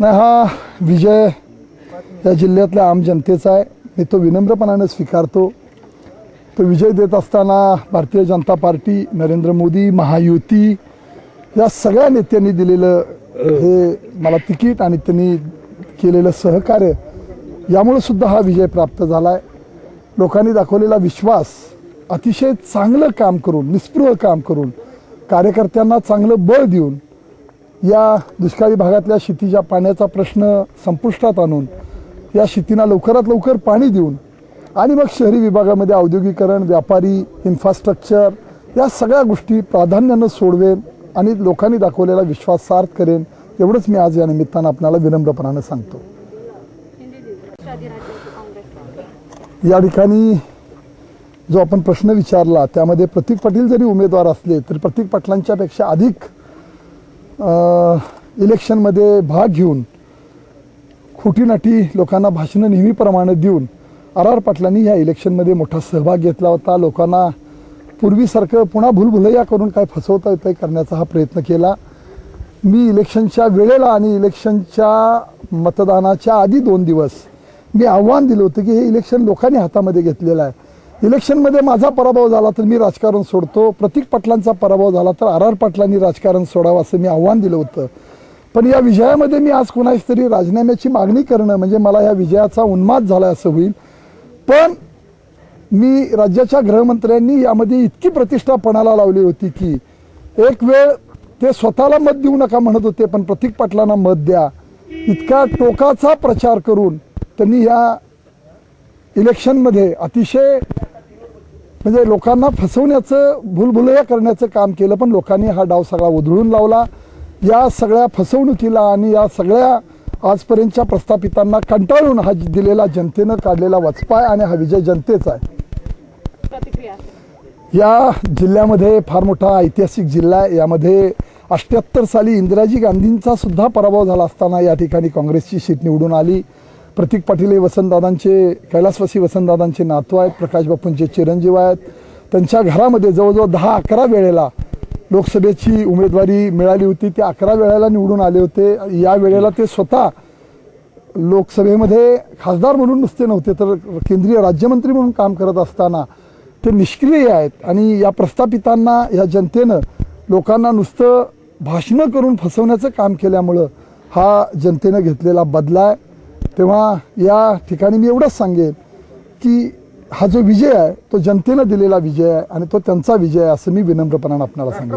नाही हा विजय या जिल्ह्यातल्या आम जनतेचा आहे. मी तो विनम्रपणाने स्वीकारतो. तो विजय देत असताना भारतीय जनता पार्टी नरेंद्र मोदी महायुती या सगळ्या नेत्यांनी दिलेलं हे मला तिकीट आणि त्यांनी केलेलं सहकार्य यामुळे सुद्धा हा विजय प्राप्त झाला आहे लोकांनी दाखवलेला विश्वास अतिशय चांगलं काम करून निस्पृह काम करून कार्यकर्त्यांना चांगलं बळ देऊन या दुष्काळी भागातल्या शेतीच्या पाण्याचा प्रश्न संपुष्टात आणून या शेतीला लवकरात लवकर पाणी देऊन आणि मग शहरी विभागामध्ये औद्योगिकरण व्यापारी इन्फ्रास्ट्रक्चर या सगळ्या गोष्टी प्राधान्यानं सोडवेन आणि लोकांनी दाखवलेला विश्वास सार्थ करेन एवढंच मी आज या निमित्तानं आपल्याला विनम्रपणानं सांगतो. या ठिकाणी जो आपण प्रश्न विचारला त्यामध्ये प्रतीक पाटील जरी उमेदवार असले तरी प्रतीक पाटलांच्यापेक्षा अधिक इलेक्शनमध्ये भाग घेऊन खोटीनाटी लोकांना भाषणं नेहमीप्रमाणे देऊन आर आर पाटलांनी ह्या इलेक्शनमध्ये मोठा सहभाग घेतला होता. लोकांना पूर्वीसारखं पुन्हा भुलभुलैया करून काय फसवता येतं करण्याचा हा प्रयत्न केला. मी इलेक्शनच्या वेळेला आणि इलेक्शनच्या मतदानाच्या आधी दोन दिवस मी आव्हान दिलं होतं की हे इलेक्शन लोकांनी हातामध्ये घेतलेलं आहे. इलेक्शनमध्ये माझा पराभव झाला तर मी राजकारण सोडतो. प्रतीक पाटलांचा पराभव झाला तर आर आर पाटलांनी राजकारण सोडावं असं मी आव्हान दिलं होतं. पण या विजयामध्ये मी आज कुणाच तरी राजीनाम्याची मागणी करणं म्हणजे मला या विजयाचा उन्माद झाला असं होईल. पण मी राज्याच्या गृहमंत्र्यांनी यामध्ये इतकी प्रतिष्ठा पणाला लावली होती की एक वेळ ते स्वतःला मत देऊ नका म्हणत होते पण प्रतीक पाटलांना मत द्या. इतका टोकाचा प्रचार करून त्यांनी या इलेक्शनमध्ये अतिशय म्हणजे लोकांना फसवण्याचं भूलभुलैया करण्याचं काम केलं पण लोकांनी हा डाव सगळा उधळून लावला. या सगळ्या फसवणुकीला आणि या सगळ्या आजपर्यंतच्या प्रस्थापितांना कंटाळून हा दिलेला जनतेनं काढलेला वचपा आहे आणि हा विजय जनतेचा आहे. या जिल्ह्यामध्ये फार मोठा ऐतिहासिक जिल्हा आहे. यामध्ये अठ्ठ्याहत्तर साली इंदिराजी गांधींचा सुद्धा पराभव झाला असताना या ठिकाणी काँग्रेसची सीट निवडून आली. प्रतीक पाटील हे वसंतदादांचे कैलासवासी वसंतदादांचे नातू आहेत प्रकाश बापूंचे चिरंजीव आहेत. त्यांच्या घरामध्ये जवळजवळ दहा अकरा वेळेला लोकसभेची उमेदवारी मिळाली होती. ते अकरा वेळेला निवडून आले होते. या वेळेला ते स्वतः लोकसभेमध्ये खासदार म्हणून नुसते नव्हते तर केंद्रीय राज्यमंत्री म्हणून काम करत असताना ते निष्क्रिय आहेत. आणि या प्रस्थापितांना या जनतेनं लोकांना नुसतं भाषणं करून फसवण्याचं काम केल्यामुळं हा जनतेनं घेतलेला बदला आहे. तेव्हा या ठिकाणी मी एवढंच सांगेन की हा जो विजय आहे तो जनतेनं दिलेला विजय आहे आणि तो त्यांचा विजय आहे असं मी विनम्रपणानं आपल्याला सांगेन.